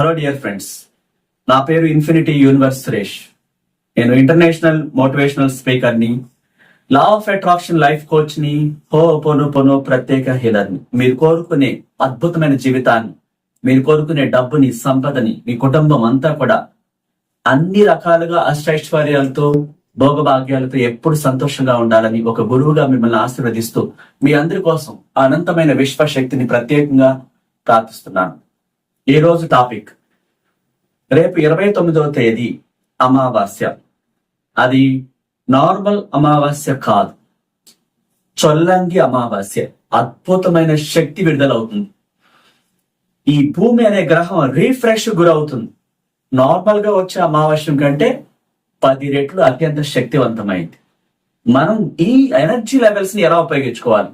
Hello dear friends నా పేరు infinity universe Suresh. నేను ఇంటర్నేషనల్ మోటివేషనల్ స్పీకర్ని లా ఆఫ్ అట్రాక్షన్ లైఫ్ కోచ్ని హో పొను పొను ప్రత్యేక హీలర్ని మీరు కోరుకునే అద్భుతమైన జీవితాన్ని మీరు కోరుకునే డబ్బుని సంపదని మీ కుటుంబం అంతా కూడా అన్ని రకాలుగా అష్టైశ్వర్యాలతో భోగభాగ్యాలతో ఎప్పుడు సంతోషంగా ఉండాలని ఒక గురువుగా మిమ్మల్ని ఆశీర్వదిస్తూ మీ అందరి కోసం అనంతమైన విశ్వశక్తిని ప్రత్యేకంగా ప్రార్థిస్తున్నాను. ఈరోజు టాపిక్. రేపు ఇరవై తొమ్మిదవ తేదీ అమావాస్య. అది నార్మల్ అమావాస్య కాదు. చొల్లంగి అమావాస్య. అద్భుతమైన శక్తి విడుదలవుతుంది. ఈ భూమి అనే గ్రహం రీఫ్రెష్ గురవుతుంది. నార్మల్గా వచ్చే అమావాస్యం కంటే పది రెట్లు అత్యంత శక్తివంతమైంది. మనం ఈ ఎనర్జీ లెవెల్స్ని ఎలా ఉపయోగించుకోవాలి?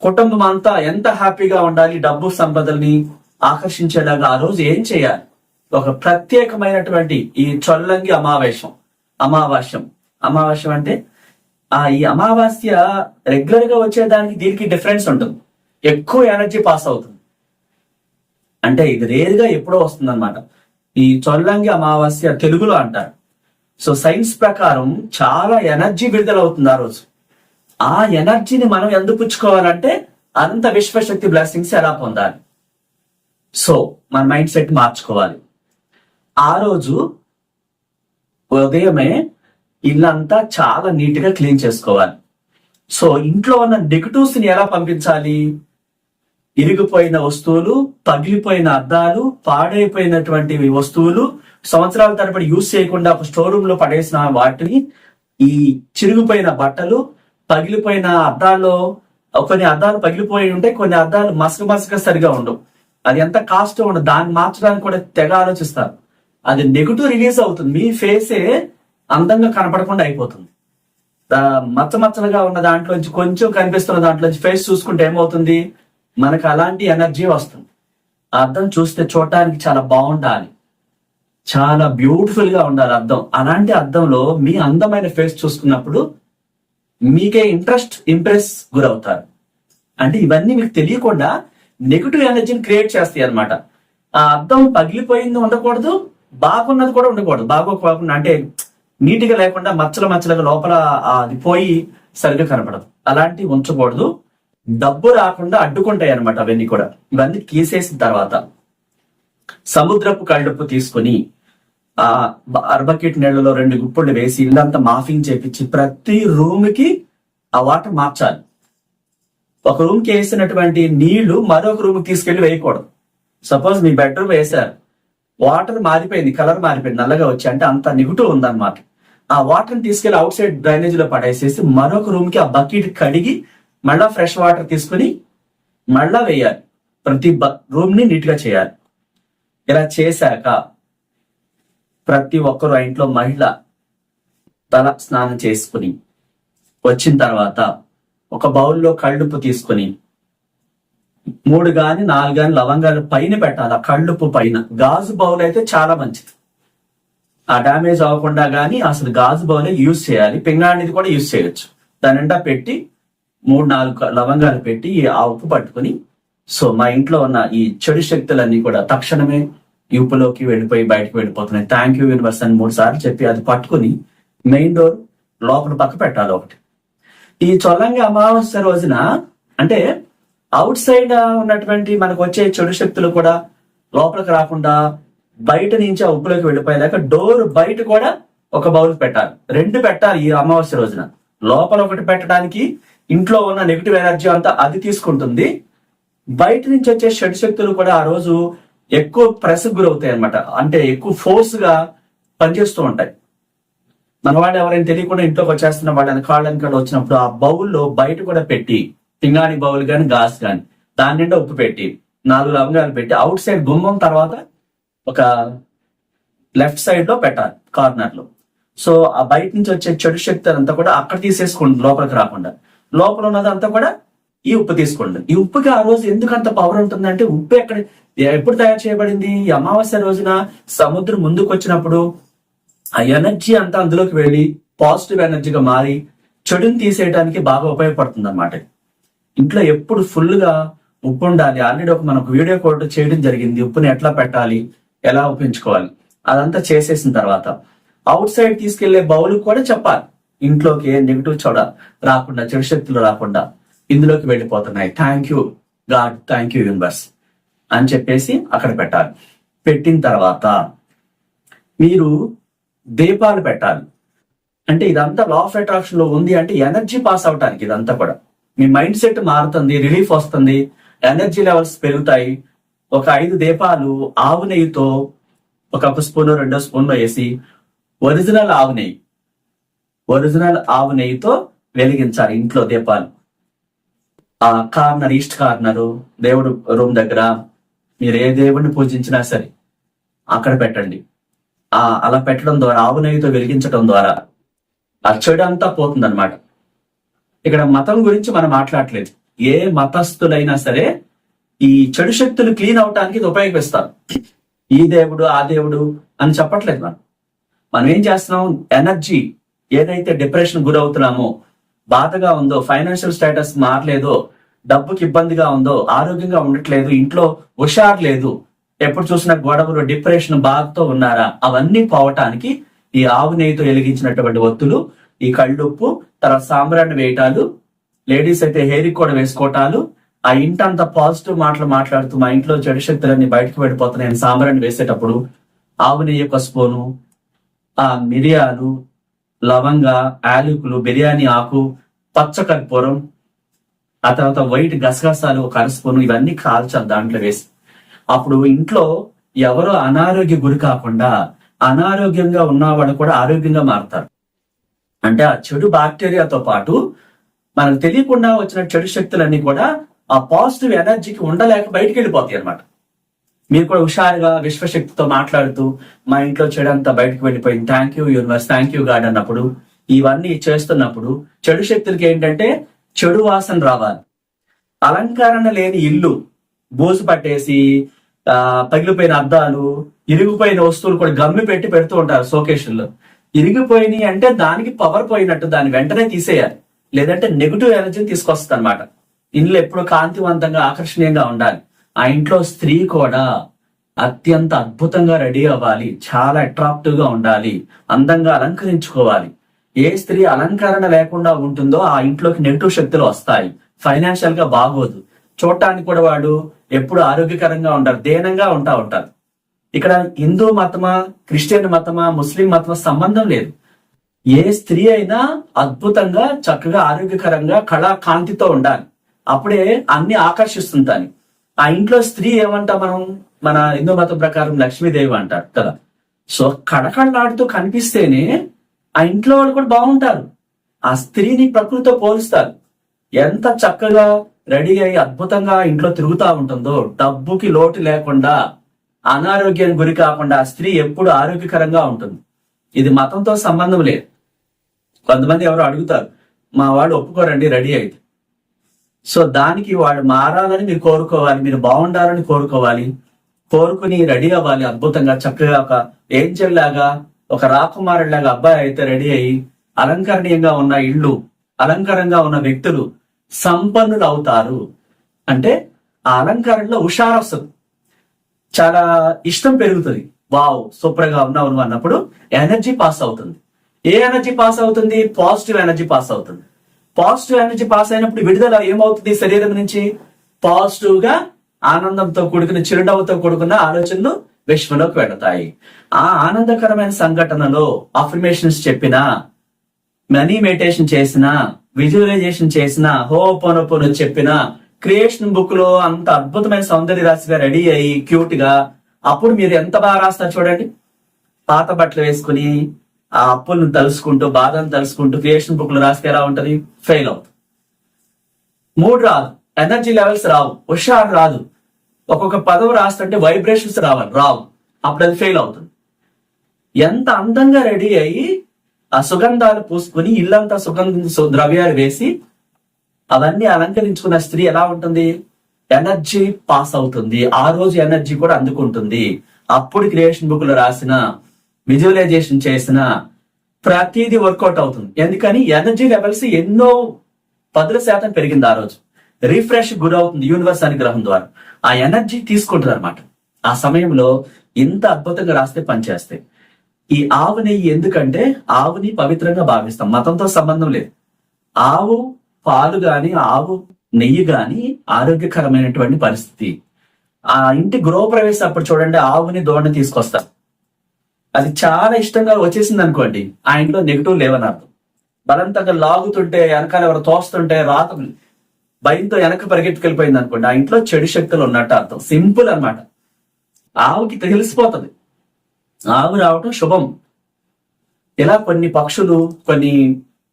కుటుంబం అంతా ఎంత హ్యాపీగా ఉండాలి? డబ్బు సంపదల్ని ఆకర్షించేలాగా ఆ రోజు ఏం చేయాలి? ఒక ప్రత్యేకమైనటువంటి ఈ చొల్లంగి అమావాస్యం అమావాస్యం. అమావాస్యం అంటే ఆ ఈ అమావాస్య రెగ్యులర్గా వచ్చేదానికి దీనికి డిఫరెన్స్ ఉంటుంది. ఎక్కువ ఎనర్జీ పాస్ అవుతుంది. అంటే ఇది రేరుగా ఎప్పుడో వస్తుంది అనమాట ఈ చొల్లంగి అమావాస్య తెలుగులో అంటారు. సో సైన్స్ ప్రకారం చాలా ఎనర్జీ విడుదల అవుతుంది ఆ రోజు. ఆ ఎనర్జీని మనం ఎందుకు పుచ్చుకోవాలంటే అంత విశ్వశక్తి బ్లెస్సింగ్స్ ఎలా పొందాలి? సో మన మైండ్ సెట్ మార్చుకోవాలి. ఆ రోజు ఉదయమే ఇల్లంతా చాలా నీట్గా క్లీన్ చేసుకోవాలి. సో ఇంట్లో ఉన్న నెగటివ్స్ని ఎలా పంపించాలి? ఇరిగిపోయిన వస్తువులు పగిలిపోయిన అద్దాలు పాడైపోయినటువంటి వస్తువులు సంవత్సరాల తరబడి యూజ్ చేయకుండా ఒక స్టోర్ రూమ్లో పడేసిన వాటిని ఈ చిరిగిపోయిన బట్టలు పగిలిపోయిన అద్దాల్లో కొన్ని అద్దాలు పగిలిపోయి ఉంటే కొన్ని అద్దాలు మసక మసక సరిగా ఉండవు. అది ఎంత కాస్ట్ ఉండదు. దాన్ని మార్చడానికి కూడా తెగ ఆలోచిస్తారు. అది నెగిటివ్ రిలీజ్ అవుతుంది. మీ ఫేసే అందంగా కనపడకుండా అయిపోతుంది. మచ్చ మచ్చలుగా ఉన్న దాంట్లోంచి కొంచెం కనిపిస్తున్న దాంట్లోంచి ఫేస్ చూసుకుంటే ఏమవుతుంది? మనకు అలాంటి ఎనర్జీ వస్తుంది. అర్థం చూస్తే చూడటానికి చాలా బాగుండాలి. చాలా బ్యూటిఫుల్గా ఉండాలి అర్థం. అలాంటి అర్థంలో మీ అందమైన ఫేస్ చూసుకున్నప్పుడు మీకే ఇంట్రెస్ట్ ఇంప్రెస్ గురవుతారు. అంటే ఇవన్నీ మీకు తెలియకుండా నెగిటివ్ ఎనర్జీని క్రియేట్ చేస్తాయి అన్నమాట. ఆ అర్థం పగిలిపోయింది ఉండకూడదు బాగున్నది కూడా ఉండకూడదు. బాగోకపోకుండా అంటే నీటిగా లేకుండా మచ్చల మచ్చలుగా లోపల అది పోయి సరిగ్గా కనపడదు. అలాంటివి ఉంచకూడదు. డబ్బు రాకుండా అడ్డుకుంటాయి అనమాట అవన్నీ కూడా. ఇవన్నీ తీసేసిన తర్వాత సముద్రపు కళ్ళుప్పు తీసుకుని ఆ అర్బకెట్ నీళ్ళలో రెండు గుప్పుళ్ళు వేసి ఇల్లంతా మాఫింగ్ చేపించి ప్రతి రూమ్కి ఆ వాటర్ మార్చాలి. ఒక రూమ్కి వేసినటువంటి నీళ్ళు మరొక రూమ్కి తీసుకెళ్ళి వేయకూడదు. సపోజ్ మీ బెడ్రూమ్ వేశారు. వాటర్ మారిపోయింది కలర్ మారిపోయింది నల్లగా వచ్చి అంటే అంత నెగిటివ్ ఉందన్నమాట. ఆ వాటర్ తీసుకెళ్ళి అవుట్ సైడ్ డ్రైనేజ్లో పడేసేసి మరొక రూమ్కి ఆ బకెట్ కడిగి మళ్ళా ఫ్రెష్ వాటర్ తీసుకుని మళ్ళా వేయాలి. ప్రతి రూమ్ని నీట్గా చేయాలి. ఇలా చేశాక ప్రతి ఒక్కరు ఆ ఇంట్లో మహిళ తల స్నానం చేసుకుని వచ్చిన తర్వాత ఒక బౌల్లో కళ్ళుప్పు తీసుకుని మూడు గాని నాలుగు గాని లవంగాలు పైన పెట్టాలి. ఆ కళ్ళుప్పు పైన. గాజు బౌల్ అయితే చాలా మంచిది. ఆ డ్యామేజ్ అవ్వకుండా కానీ అసలు గాజు బౌలే యూజ్ చేయాలి. పింగాణిది కూడా యూజ్ చేయొచ్చు. దాని నిండా పెట్టి మూడు నాలుగు లవంగాలు పెట్టి ఆ ఉప్పు పట్టుకుని సో మా ఇంట్లో ఉన్న ఈ చెడు శక్తులన్నీ కూడా తక్షణమే ఈ ఉప్పులోకి వెళ్ళిపోయి బయటకు వెళ్ళిపోతున్నాయి. థ్యాంక్ యూ యూనివర్స్ అని మూడు సార్లు చెప్పి అది పట్టుకుని మెయిన్ డోర్ లోపల పక్క పెట్టాలి ఒకటి. ఈ చొల్లంగి అమావాస్య రోజున అంటే అవుట్ సైడ్ ఉన్నటువంటి మనకు వచ్చే చెడు శక్తులు కూడా లోపలికి రాకుండా బయట నుంచి ఆ ఉప్పులోకి వెళ్ళిపోయేదాకా డోర్ బయట కూడా ఒక బౌల్ పెట్టాలి. రెండు పెట్టాలి ఈ అమావాస్య రోజున. లోపల ఒకటి పెట్టడానికి ఇంట్లో ఉన్న నెగిటివ్ ఎనర్జీ అంతా అది తీసుకుంటుంది. బయట నుంచి వచ్చే షడ్ శక్తులు కూడా ఆ రోజు ఎక్కువ ప్రెస్ గురవుతాయి అనమాట అంటే ఎక్కువ ఫోర్స్గా పనిచేస్తూ ఉంటాయి. మన ఎవరైనా తెలియకుండా ఇంట్లోకి వచ్చేస్తున్న వాళ్ళని కాళ్ళని కాడ వచ్చినప్పుడు ఆ బౌల్లో బయట కూడా పెట్టి పింగాణి బౌల్ కానీ గాస్ కానీ దాని నిండా ఉప్పు పెట్టి నాలుగు లవంగాలు పెట్టి అవుట్ సైడ్ గుమ్మం తర్వాత ఒక లెఫ్ట్ సైడ్లో పెట్టాలి కార్నర్లో సో ఆ బయట నుంచి వచ్చే చెడు శక్తి అంతా కూడా అక్కడ తీసేసుకోండి లోపలికి రాకుండా. లోపల ఉన్నదంతా కూడా ఈ ఉప్పు తీసుకోండి. ఈ ఉప్పుకి ఆ రోజు ఎందుకు అంత పవర్ ఉంటుందంటే ఉప్పు ఎక్కడ ఎప్పుడు తయారు చేయబడింది? అమావాస్య రోజున సముద్రం ముందుకు వచ్చినప్పుడు ఆ ఎనర్జీ అంతా అందులోకి వెళ్ళి పాజిటివ్ ఎనర్జీగా మారి చెడుని తీసేయడానికి బాగా ఉపయోగపడుతుంది అనమాట ఇంట్లో ఎప్పుడు ఫుల్గా ఉప్పు ఉండాలి. ఆల్రెడీ ఒక మనకు వీడియో కోడ్ చేయడం జరిగింది. ఉప్పుని ఎట్లా పెట్టాలి? ఎలా ఉపయోగించుకోవాలి అదంతా చేసేసిన తర్వాత అవుట్ సైడ్ తీసుకెళ్ళే బౌల్ కూడా చెప్పాలి. ఇంట్లోకి ఏ నెగిటివ్ చూడ రాకుండా చెడు శక్తులు రాకుండా ఇందులోకి వెళ్ళిపోతున్నాయి. Thank you God thank you universe అని చెప్పేసి అక్కడ పెట్టాలి. పెట్టిన తర్వాత మీరు దీపాలు పెట్టాలి. అంటే ఇదంతా లా ఆఫ్ అట్రాక్షన్లో ఉంది అంటే ఎనర్జీ పాస్ అవటానికి ఇదంతా కూడా. మీ మైండ్ సెట్ మారుతుంది రిలీఫ్ వస్తుంది ఎనర్జీ లెవెల్స్ పెరుగుతాయి. ఒక ఐదు దీపాలు ఆవు నెయ్యితో ఒక స్పూన్ రెండో స్పూన్లో వేసి ఒరిజినల్ ఆవు నెయ్యి. ఒరిజినల్ ఆవు నెయ్యితో వెలిగించాలి ఇంట్లో దీపాలు. ఆ కార్నర్ ఈస్ట్ కార్నరు దేవుడు రూమ్ దగ్గర మీరు ఏ దేవుడిని పూజించినా సరే అక్కడ పెట్టండి. ఆ అలా పెట్టడం ద్వారా ఆవు నెయ్యితో వెలిగించడం ద్వారా ఆ చెడు అంతా పోతుందన్నమాట. ఇక్కడ మతం గురించి మనం మాట్లాడలేదు. ఏ మతస్థులైనా సరే ఈ చెడు శక్తులు క్లీన్ అవటానికి ఇది ఉపయోగిస్తారు. ఈ దేవుడు ఆ దేవుడు అని చెప్పట్లేదు మనం. మనం ఏం చేస్తున్నాం? ఎనర్జీ ఏదైతే డిప్రెషన్ గురవుతున్నామో బాధగా ఉందో ఫైనాన్షియల్ స్టేటస్ మారలేదో డబ్బుకి ఇబ్బందిగా ఉందో ఆరోగ్యంగా ఉండట్లేదు ఇంట్లో హుషారు లేదు ఎప్పుడు చూసినా గొడవలు డిప్రెషన్ బాధతో ఉన్నారా? అవన్నీ పోవటానికి ఈ ఆవు నెయ్యితో వెలిగించినటువంటి ఒత్తులు ఈ కళ్ళుప్పు తర్వాత సాంబ్రాన్ని వేయటాలు లేడీస్ అయితే హెయిర్ కూడా వేసుకోవటాలు ఆ ఇంటంత పాజిటివ్ మాటలు మాట్లాడుతూ మా ఇంట్లో చెడు శక్తులన్నీ బయటకు వెళ్ళిపోతున్నాయని సాంబ్రాన్ని వేసేటప్పుడు ఆవు నెయ్యి ఒక స్పూను ఆ మిరియాలు లవంగ యాలకులు బిర్యానీ ఆకు పచ్చకర్పూరం ఆ తర్వాత వైట్ గసగసాలు ఒక అర స్పూను ఇవన్నీ కాల్చాలి దాంట్లో వేసి. అప్పుడు ఇంట్లో ఎవరో అనారోగ్య గురి కాకుండా అనారోగ్యంగా ఉన్నవాడు కూడా ఆరోగ్యంగా మారుతారు. అంటే ఆ చెడు బాక్టీరియాతో పాటు మనకు తెలియకుండా వచ్చిన చెడు శక్తులన్నీ కూడా ఆ పాజిటివ్ ఎనర్జీకి ఉండలేక బయటికి వెళ్ళిపోతాయి అన్నమాట. మీరు కూడా హుషారుగా విశ్వశక్తితో మాట్లాడుతూ మా ఇంట్లో చెడు అంతా బయటకు వెళ్ళిపోయింది. Thank you universe thank you God అన్నప్పుడు ఇవన్నీ చేస్తున్నప్పుడు చెడు శక్తులకి ఏంటంటే చెడు వాసన రావాలి. అలంకరణ లేని ఇల్లు బోసు పట్టేసి పగిలిపోయిన అద్దాలు ఇరిగిపోయిన వస్తువులు కూడా గమ్మి పెట్టి పెడుతూ ఉంటారు సోకేషన్లో. ఇరిగిపోయినాయి అంటే దానికి పవర్ పోయినట్టు దాన్ని వెంటనే తీసేయాలి. లేదంటే నెగిటివ్ ఎనర్జీని తీసుకొస్తుంది అనమాట ఇంట్లో ఎప్పుడు కాంతివంతంగా ఆకర్షణీయంగా ఉండాలి. ఆ ఇంట్లో స్త్రీ కూడా అత్యంత అద్భుతంగా రెడీ అవ్వాలి. చాలా అట్రాక్టివ్గా ఉండాలి. అందంగా అలంకరించుకోవాలి. ఏ స్త్రీ అలంకరణ లేకుండా ఉంటుందో ఆ ఇంట్లోకి నెగిటివ్ శక్తులు వస్తాయి. ఫైనాన్షియల్గా బాగోదు. చూడటానికి కూడా వాడు ఎప్పుడు ఆరోగ్యకరంగా ఉంటారు దేనంగా ఉంటా ఉంటారు ఇక్కడ హిందూ మతమా క్రిస్టియన్ మతమా ముస్లిం మతమా సంబంధం లేదు. ఏ స్త్రీ అయినా అద్భుతంగా చక్కగా ఆరోగ్యకరంగా కళా కాంతితో ఉండాలి. అప్పుడే అన్ని ఆకర్షిస్తుంటాని ఆ ఇంట్లో స్త్రీ ఏమంటా మనం? మన హిందూ మతం ప్రకారం లక్ష్మీదేవి అంటారు కదా. సో కడకళ్ళాడుతూ కనిపిస్తేనే ఆ ఇంట్లో వాళ్ళు కూడా బాగుంటారు. ఆ స్త్రీని ప్రకృతితో పోలుస్తారు. ఎంత చక్కగా రెడీ అయ్యి అద్భుతంగా ఇంట్లో తిరుగుతూ ఉంటుందో డబ్బుకి లోటు లేకుండా అనారోగ్యానికి గురి కాకుండా స్త్రీ ఎప్పుడు ఆరోగ్యకరంగా ఉంటుంది. ఇది మతంతో సంబంధం లేదు. కొంతమంది ఎవరు అడుగుతారు మా వాళ్ళు ఒప్పుకోరండి రెడీ అయితే. సో దానికి వాడు మారాలని మీరు కోరుకోవాలి మీరు బాగుండాలని కోరుకోవాలి. కోరుకుని రెడీ అవ్వాలి అద్భుతంగా చక్కగా ఒక ఏంజల్ లాగా ఒక రాకుమారుడు లాగా అబ్బాయి అయితే రెడీ అయ్యి అలంకరణీయంగా ఉన్న ఇళ్ళు అలంకరంగా ఉన్న వ్యక్తులు సంపన్నులు అవుతారు అంటే ఆ అలంకరణలో హుషారు వస్తుంది చాలా ఇష్టం పెరుగుతుంది. వావ్ సూపర్ ఉన్నావు నువ్వు అన్నప్పుడు ఎనర్జీ పాస్ అవుతుంది. ఏ ఎనర్జీ పాస్ అవుతుంది? పాజిటివ్ ఎనర్జీ పాస్ అవుతుంది. పాజిటివ్ ఎనర్జీ పాస్ అయినప్పుడు విడుదల ఏమవుతుంది శరీరం నుంచి? పాజిటివ్గా ఆనందంతో కూడుకున్న చిరునవ్వుతో కూడుకున్న ఆలోచనలు విశ్వంలోకి వెళతాయి. ఆ ఆనందకరమైన సంఘటనలో అఫర్మేషన్స్ చెప్పినా మనీ మెడిటేషన్ చేసిన విజువలైజేషన్ చేసిన హోపోనోపోను చెప్పిన క్రియేషన్ బుక్లో అంత అద్భుతమైన సౌందర్య రాశిగా రెడీ అయ్యి క్యూట్గా అప్పుడు మీరు ఎంత బాగా రాస్తారు చూడండి. పాత బట్టలు వేసుకుని ఆ అప్పులను తలుసుకుంటూ బాధను తలుసుకుంటూ క్రియేషన్ బుక్లో రాస్తే ఎలా ఉంటది? ఫెయిల్ అవుతుంది మూడు రాదు. ఎనర్జీ లెవెల్స్ రావు. హుషారు రాదు. ఒక్కొక్క పదవి రాస్తుంటే వైబ్రేషన్స్ రావాలి. రావు. అప్పుడు అది ఫెయిల్ అవుతుంది. ఎంత అందంగా రెడీ అయ్యి ఆ సుగంధాలు పూసుకుని ఇల్లంతా సుగంధ సు- ద్రవ్యాలు వేసి అవన్నీ అలంకరించుకున్న స్త్రీ ఎలా ఉంటుంది? ఎనర్జీ పాస్ అవుతుంది. ఆ రోజు ఎనర్జీ కూడా అందుకుంటుంది. అప్పుడు క్రియేషన్ బుక్లో రాసిన విజువలైజేషన్ చేసిన ప్రతిదీ వర్కౌట్ అవుతుంది. ఎందుకని? ఎనర్జీ లెవెల్స్ ఎన్నో పదుల శాతం పెరిగింది ఆ రోజు. రిఫ్రెష్ గురవుతుంది యూనివర్స్ అనుగ్రహం ద్వారా. ఆ ఎనర్జీ తీసుకుంటుంది అనమాట ఆ సమయంలో ఇంత అద్భుతంగా రాస్తే పనిచేస్తాయి. ఈ ఆవు నెయ్యి ఎందుకంటే ఆవుని పవిత్రంగా భావిస్తాం. మతంతో సంబంధం లేదు. ఆవు పాలు గాని ఆవు నెయ్యి గాని ఆరోగ్యకరమైనటువంటి పరిస్థితి. ఆ ఇంటి గృహప్రవేశం అప్పుడు చూడండి ఆవుని దోడని తీసుకొస్తారు అది చాలా ఇష్టంగా వచ్చేసింది అనుకోండి ఆ ఇంట్లో నెగిటివ్ లేవని అర్థం బలంతంగా లాగుతుంటే వెనకాల ఎవరు తోస్తుంటే రాత భయంతో వెనక పరిగెత్తుకెళ్ళిపోయింది అనుకోండి ఆ ఇంట్లో చెడు శక్తులు ఉన్నట్టు అర్థం. సింపుల్ అన్నమాట. ఆవుకి తెలిసిపోతుంది. ఆవు రావటం శుభం. ఇలా కొన్ని పక్షులు కొన్ని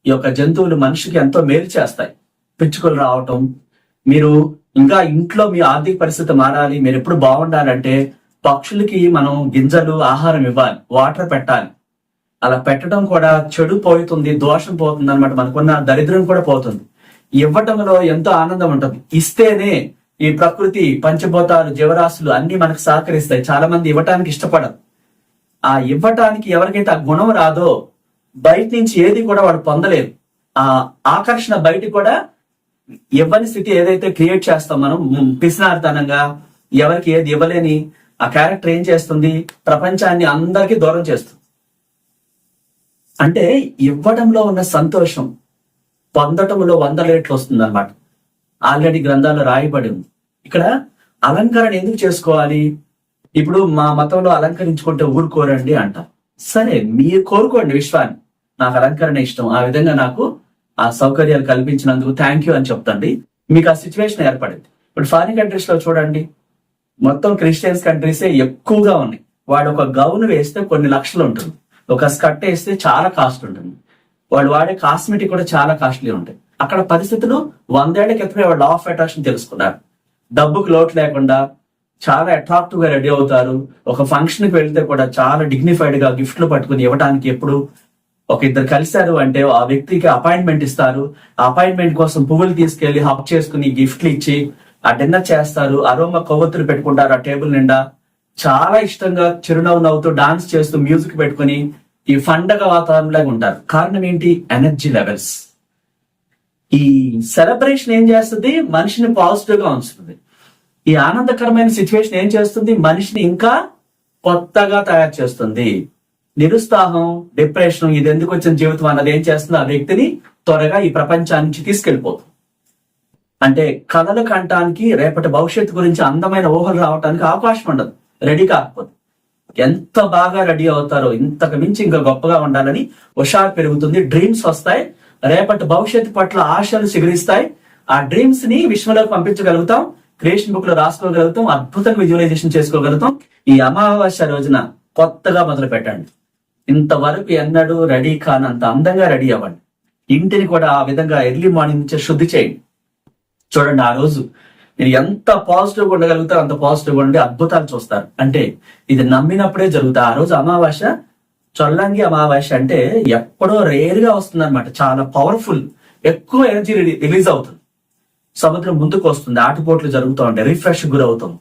ఈ యొక్క జంతువులు మనిషికి ఎంతో మేలు చేస్తాయి. పిచ్చుకలు రావటం మీరు ఇంకా ఇంట్లో మీ ఆర్థిక పరిస్థితి మారాలి మీరు ఎప్పుడు బాగుండాలంటే పక్షులకి మనం గింజలు ఆహారం ఇవ్వాలి వాటర్ పెట్టాలి. అలా పెట్టడం కూడా చెడు పోతుంది దోషం పోతుంది అనమాట మనకున్న దరిద్రం కూడా పోతుంది. ఇవ్వటంలో ఎంతో ఆనందం ఉంటుంది. ఇస్తేనే ఈ ప్రకృతి పంచభూతాలు జీవరాశులు అన్ని మనకు సహకరిస్తాయి. చాలా మంది ఇవ్వటానికి ఇష్టపడరు. ఆ ఇవ్వటానికి ఎవరికైతే ఆ గుణం రాదో బయట నుంచి ఏది కూడా వాడు పొందలేదు. ఆ ఆకర్షణ బయట కూడా ఇవ్వని స్థితి ఏదైతే క్రియేట్ చేస్తాం మనం మ్, ఎవరికి ఏది ఇవ్వలేని ఆ క్యారెక్టర్ ఏం చేస్తుంది? ప్రపంచాన్ని అందరికీ దూరం చేస్తుంది. అంటే ఇవ్వడంలో ఉన్న సంతోషం పొందటంలో వంద రేట్లు వస్తుంది అనమాట ఆల్రెడీ గ్రంథాలు రాయబడి ఉంది ఇక్కడ అలంకరణ ఎందుకు చేసుకోవాలి? ఇప్పుడు మా మతంలో అలంకరించుకుంటే ఊరుకోరండి అంట. సరే మీరు కోరుకోండి విశ్వాన్ని. నాకు అలంకరణ ఇష్టం. ఆ విధంగా నాకు ఆ సౌకర్యాలు కల్పించినందుకు థ్యాంక్ యూ అని చెప్తండి. మీకు ఆ సిచ్యువేషన్ ఏర్పడింది. ఇప్పుడు ఫారిన్ కంట్రీస్లో చూడండి. మొత్తం క్రిస్టియన్స్ కంట్రీసే ఎక్కువగా ఉన్నాయి. వాడు ఒక గౌన్ వేస్తే కొన్ని లక్షలు ఉంటుంది. ఒక స్కర్ట్ వేస్తే చాలా కాస్ట్ ఉంటుంది. వాడు వాడే కాస్మెటిక్ కూడా చాలా కాస్ట్లీ ఉంటాయి. అక్కడ పరిస్థితులు వందేళ్ళ క్రితమే వాళ్ళు ఆఫ్ అట్రాక్షన్ తెలుసుకున్నారు. డబ్బుకు లోటు లేకుండా చాలా అట్రాక్టివ్గా రెడీ అవుతారు. ఒక ఫంక్షన్కి వెళ్తే కూడా చాలా డిగ్నిఫైడ్గా గిఫ్ట్లు పట్టుకుని ఇవ్వడానికి ఎప్పుడు ఒక ఇద్దరు కలిశారు అంటే ఆ వ్యక్తికి అపాయింట్మెంట్ ఇస్తారు. అపాయింట్మెంట్ కోసం పువ్వులు తీసుకెళ్ళి హక్ చేసుకుని గిఫ్ట్లు ఇచ్చి ఆ డిన్నర్ చేస్తారు. అరోమ కొవ్వొత్తులు పెట్టుకుంటారు ఆ టేబుల్ నిండా. చాలా ఇష్టంగా చిరునవ్వు నవ్వుతూ డాన్స్ చేస్తూ మ్యూజిక్ పెట్టుకుని ఈ పండగ వాతావరణంలో ఉంటారు. కారణం ఏంటి? ఎనర్జీ లెవెల్స్ ఈ సెలబ్రేషన్ ఏం చేస్తుంది? మనిషిని పాజిటివ్గా ఉంచుతుంది. ఈ ఆనందకరమైన సిచ్యువేషన్ ఏం చేస్తుంది? మనిషిని ఇంకా కొత్తగా తయారు చేస్తుంది. నిరుత్సాహం డిప్రెషన్ ఇది ఎందుకు వచ్చిన జీవితం అన్నది ఏం చేస్తుంది? ఆ వ్యక్తిని త్వరగా ఈ ప్రపంచానికి తీసుకెళ్ళిపోతుంది అంటే కళలు కంటానికి రేపటి భవిష్యత్తు గురించి అందమైన ఊహలు రావడానికి అవకాశం ఉండదు. రెడీ కాకపోతే. ఎంత బాగా రెడీ అవుతారో ఇంతకు మించి ఇంకా గొప్పగా ఉండాలని హుషారు పెరుగుతుంది. డ్రీమ్స్ వస్తాయి. రేపటి భవిష్యత్తు పట్ల ఆశలు చిగురిస్తాయి ఆ డ్రీమ్స్ని విశ్వంలోకి పంపించగలుగుతాం. క్రియేషన్ బుక్లో రాసుకోగలుగుతాం అద్భుతంగా విజువలైజేషన్ చేసుకోగలుగుతాం. ఈ అమావాస్య రోజున కొత్తగా మొదలు పెట్టండి. ఇంతవరకు ఎన్నడూ రెడీ కానంత అందంగా రెడీ అవ్వండి. ఇంటిని కూడా ఆ విధంగా ఎర్లీ మార్నింగ్ నుంచే శుద్ధి చేయండి. చూడండి ఆ రోజు మీరు ఎంత పాజిటివ్ ఉండగలుగుతారు అంత పాజిటివ్ ఉండి అద్భుతాలు చూస్తారు. అంటే ఇది నమ్మినప్పుడే జరుగుతాయి ఆ రోజు అమావాస్య చొల్లంగి అమావాస్య అంటే ఎప్పుడో రేర్గా వస్తుంది అనమాట చాలా పవర్ఫుల్ ఎక్కువ ఎనర్జీ రిలీజ్ అవుతుంది. సముద్రం ముందుకు వస్తుంది ఆటుపోట్లు జరుగుతూ ఉంటాయి రిఫ్రెష్ గురవుతాం.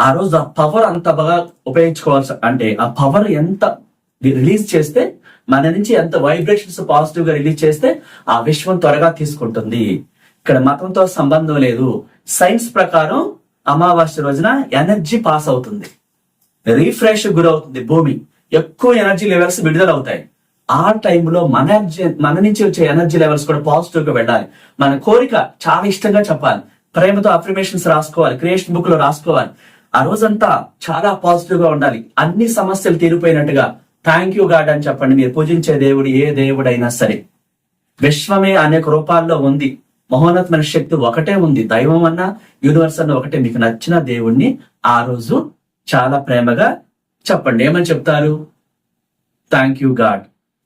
ఆ రోజు ఆ పవర్ అంత బాగా ఉపయోగించుకోవాల్సి అంటే ఆ పవర్ ఎంత రిలీజ్ చేస్తే మన నుంచి ఎంత వైబ్రేషన్స్ పాజిటివ్గా రిలీజ్ చేస్తే ఆ విశ్వం త్వరగా తీసుకుంటుంది. ఇక్కడ మతంతో సంబంధం లేదు. సైన్స్ ప్రకారం అమావాస్య రోజున ఎనర్జీ పాస్ అవుతుంది. రీఫ్రెష్ గురవుతుంది భూమి. ఎక్కువ ఎనర్జీ లెవెల్స్ విడుదల అవుతాయి ఆ టైంలో మన మన నుంచి వచ్చే ఎనర్జీ లెవెల్స్ కూడా పాజిటివ్గా వెళ్ళాలి. మన కోరిక చాలా ఇష్టంగా చెప్పాలి. ప్రేమతో అఫర్మేషన్స్ రాసుకోవాలి. క్రియేషన్ బుక్లో రాసుకోవాలి. ఆ రోజంతా చాలా పాజిటివ్గా ఉండాలి. అన్ని సమస్యలు తీరిపోయినట్టుగా థ్యాంక్ యూ గాడ్ అని చెప్పండి. మీరు పూజించే దేవుడు ఏ దేవుడైనా సరే. విశ్వమే అనేక రూపాల్లో ఉంది. మహోన్నతమైన శక్తి ఒకటే ఉంది. దైవం అన్న యూనివర్స్ అన్న ఒకటే. మీకు నచ్చిన దేవుణ్ణి ఆ రోజు చాలా ప్రేమగా చెప్పండి. ఏమని చెప్తారు? థ్యాంక్ యూ గాడ్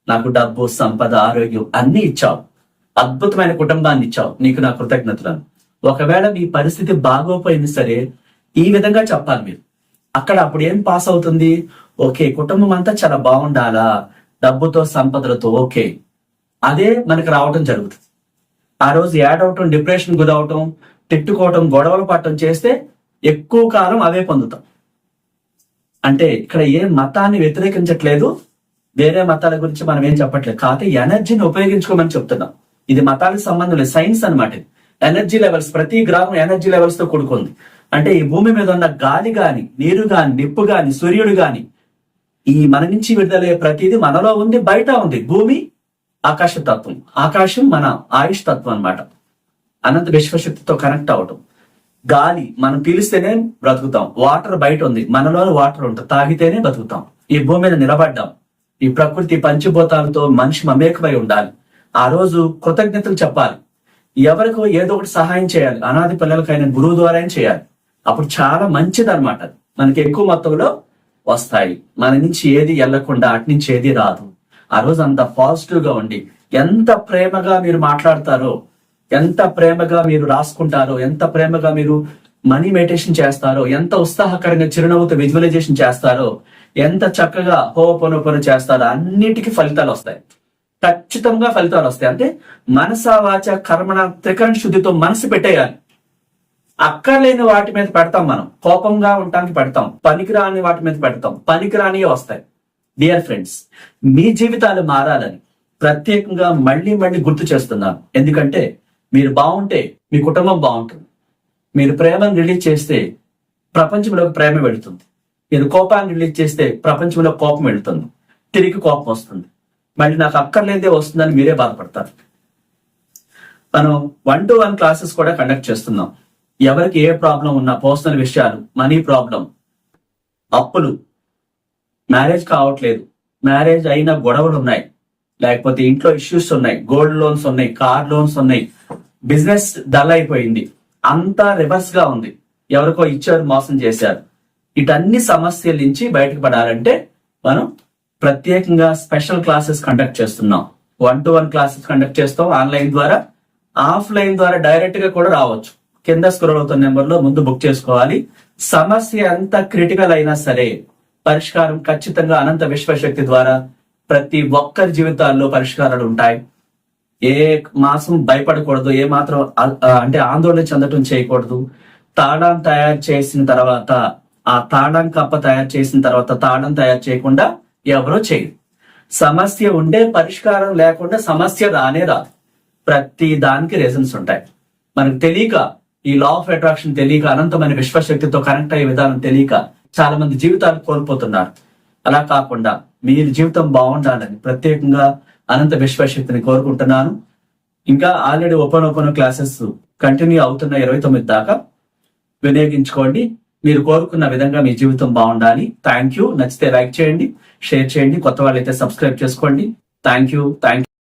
నాకు డబ్బు సంపద ఆరోగ్యం అన్ని ఇచ్చావు. అద్భుతమైన కుటుంబాన్ని ఇచ్చావు. నీకు నా కృతజ్ఞతలను ఒకవేళ మీ పరిస్థితి బాగోపోయింది సరే ఈ విధంగా చెప్పాలి మీరు. అక్కడ అప్పుడు ఏం పాస్ అవుతుంది? ఓకే కుటుంబం అంతా చాలా బాగుండాలా? డబ్బుతో సంపదలతో ఓకే. అదే మనకు రావటం జరుగుతుంది. ఆ రోజు యాడ్ అవటం డిప్రెషన్ గురవటం తిట్టుకోవటం గొడవలు పట్టడం చేస్తే ఎక్కువ కాలం అవే పొందుతాం. అంటే ఇక్కడ ఏ మతాన్ని వ్యతిరేకించట్లేదు. వేరే మతాల గురించి మనం ఏం చెప్పట్లేదు. కాకపోతే ఎనర్జీని ఉపయోగించుకోమని చెప్తున్నాం. ఇది మతాలకు సంబంధం లేదు సైన్స్ అనమాట ఎనర్జీ లెవెల్స్ ప్రతి గ్రామం ఎనర్జీ లెవెల్స్తో కూడుకుంది. అంటే ఈ భూమి మీద ఉన్న గాలి గాని నీరు గాని నిప్పు గాని సూర్యుడు గాని ఈ మన నుంచి విడుదలయ్యే ప్రతిదీ మనలో ఉంది బయట ఉంది. భూమి ఆకాశ తత్వం ఆకాశం మన ఆయుష్ తత్వం అన్నమాట. అనంత విశ్వశక్తితో కనెక్ట్ అవటం. గాలి మనం పీలిస్తేనే బ్రతుకుతాం. వాటర్ బయట ఉంది. మనలోనే వాటర్ ఉంటుంది. తాగితేనే బతుకుతాం ఈ భూమి మీద నిలబడ్డాం. ఈ ప్రకృతి పంచభూతాలతో మనిషి మమేకమై ఉండాలి. ఆ రోజు కృతజ్ఞతలు చెప్పాలి. ఎవరికో ఏదో ఒకటి సహాయం చేయాలి. అనాది పిల్లలకైనా గురువు ద్వారా చేయాలి. అప్పుడు చాలా మంచిది అనమాట మనకి ఎక్కువ మొత్తంలో వస్తాయి. మన నుంచి ఏది వెళ్ళకుండా అటు నుంచి ఏది రాదు. ఆ రోజు అంత పాజిటివ్గా ఉండి ఎంత ప్రేమగా మీరు మాట్లాడతారో ఎంత ప్రేమగా మీరు రాసుకుంటారో ఎంత ప్రేమగా మీరు మనీ మెడిటేషన్ చేస్తారో ఎంత ఉత్సాహకరంగా చిరునవ్వుతో విజువలైజేషన్ చేస్తారో ఎంత చక్కగా హోపనుపను చేస్తారో అన్నిటికీ ఫలితాలు వస్తాయి. ఖచ్చితంగా ఫలితాలు వస్తాయి. అంటే మనస వాచ కర్మణ త్రికరణ శుద్ధితో మనసు పెట్టేయాలి. అక్కర్లేని వాటి మీద పెడతాం మనం. కోపంగా ఉండటానికి పెడతాం. పనికిరాని వాటి మీద పెడతాం. పనికిరానియే వస్తాయి. డియర్ ఫ్రెండ్స్ మీ జీవితాలు మారాలని ప్రత్యేకంగా మళ్ళీ మళ్ళీ గుర్తు చేస్తున్నాను. ఎందుకంటే మీరు బాగుంటే మీ కుటుంబం బాగుంటుంది. మీరు ప్రేమను రిలీజ్ చేస్తే ప్రపంచంలోకి ప్రేమ వెళుతుంది. నేను కోపాన్ని రిలీజ్ చేస్తే ప్రపంచంలో కోపం వెళుతుంది. తిరిగి కోపం వస్తుంది. మళ్ళీ నాకు అక్కర్లేదే వస్తుందని మీరే బాధపడతారు. మనం వన్ టు వన్ క్లాసెస్ కూడా కండక్ట్ చేస్తున్నాం. ఎవరికి ఏ ప్రాబ్లం ఉన్నా పర్సనల్ విషయాలు మనీ ప్రాబ్లం అప్పులు మ్యారేజ్ కావట్లేదు. మ్యారేజ్ అయిన గొడవలు ఉన్నాయి. లేకపోతే ఇంట్లో ఇష్యూస్ ఉన్నాయి. గోల్డ్ లోన్స్ ఉన్నాయి కార్ లోన్స్ ఉన్నాయి. బిజినెస్ డల్ అయిపోయింది. అంతా రివర్స్గా ఉంది. ఎవరికో ఇచ్చారు మోసం చేశారు. ఇటన్ని సమస్యల నుంచి బయటకు పడాలంటే మనం ప్రత్యేకంగా స్పెషల్ క్లాసెస్ కండక్ట్ చేస్తున్నాం. One to one classes conduct చేస్తాం ఆన్లైన్ ద్వారా. ఆఫ్లైన్ ద్వారా డైరెక్ట్గా కూడా రావచ్చు. కింద స్క్రోల్ అవుతున్న నెంబర్లో ముందు బుక్ చేసుకోవాలి. సమస్య ఎంత క్రిటికల్ అయినా సరే పరిష్కారం ఖచ్చితంగా అనంత విశ్వశక్తి ద్వారా ప్రతి ఒక్కరి జీవితాల్లో పరిష్కారాలు ఉంటాయి. ఏ మాసం భయపడకూడదు ఏ మాత్రం అంటే ఆందోళన చెందటం చేయకూడదు. తాళం తయారు చేసిన తర్వాత ఆ తాళం కప్ప తయారు చేసిన తర్వాత తాళం తయారు చేయకుండా ఎవరో చేయరు. సమస్య ఉండే పరిష్కారం లేకుండా సమస్య రానే రాదు. ప్రతి దానికి రీజన్స్ ఉంటాయి. మనకు తెలియక ఈ లా ఆఫ్ అట్రాక్షన్ తెలియక అనంతమైన విశ్వశక్తితో కనెక్ట్ అయ్యే విధానం తెలియక చాలా మంది జీవితాలు కోల్పోతున్నారు. అలా కాకుండా మీరు జీవితం బాగుండాలని ప్రత్యేకంగా అనంత విశ్వశక్తిని కోరుకుంటున్నాను. ఇంకా already open open classes continue అవుతున్న ఇరవై తొమ్మిది దాకా వినియోగించుకోండి. మీరు కోరుకున్న విధంగా మీ జీవితం బాగుండాలి. థ్యాంక్ యూ నచ్చితే లైక్ చేయండి షేర్ చేయండి కొత్త వాళ్ళైతే సబ్స్క్రైబ్ చేసుకోండి. Thank you thank